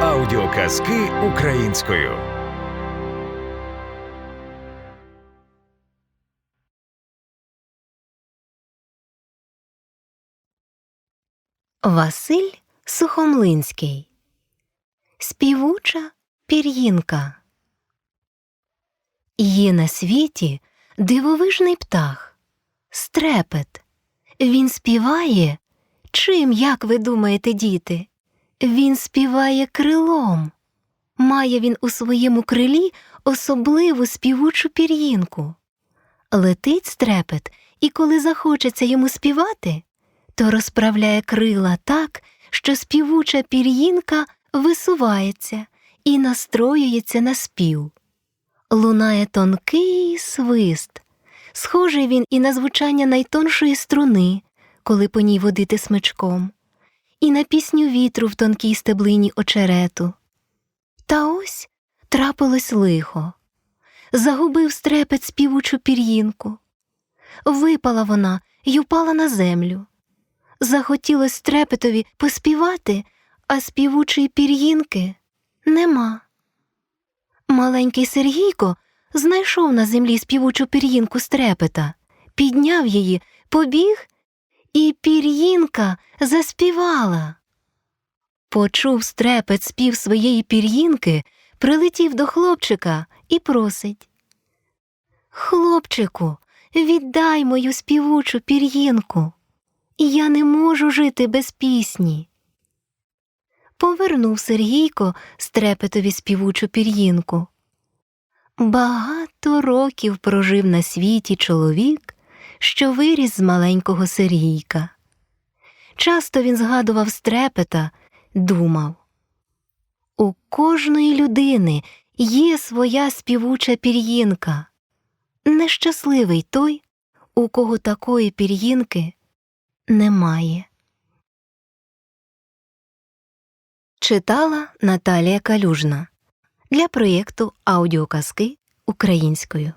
Аудіоказки українською. Василь Сухомлинський Співуча пір'їнка Є на світі дивовижний птах Стрепет. Він співає. Чим, як ви думаєте, діти? Він співає крилом. Має він у своєму крилі особливу співучу пір'їнку. Летить стрепет, і коли захочеться йому співати, то розправляє крила так, що співуча пір'їнка висувається і настроюється на спів. Лунає тонкий свист, схожий він і на звучання найтоншої струни, коли по ній водити смичком, і на пісню вітру в тонкій стеблині очерету. Та ось трапилось лихо. Загубив стрепет співучу пір'їнку. Випала вона й упала на землю. Захотілось стрепетові поспівати, а співучої пір'їнки нема. Маленький Сергійко знайшов на землі співучу пір'їнку стрепета, підняв її, побіг, і пір'їнка заспівала. Почув стрепет спів своєї пір'їнки, прилетів до хлопчика і просить. Хлопчику, віддай мою співучу пір'їнку. Я не можу жити без пісні. Повернув Сергійко стрепетові співучу пір'їнку. Багато років прожив на світі чоловік, що виріс з маленького Сергійка. Часто він згадував стрепета, думав У кожної людини є своя співуча пір'їнка. Нещасливий той, у кого такої пір'їнки немає. Читала Наталія Калюжна для проєкту Аудіоказки українською.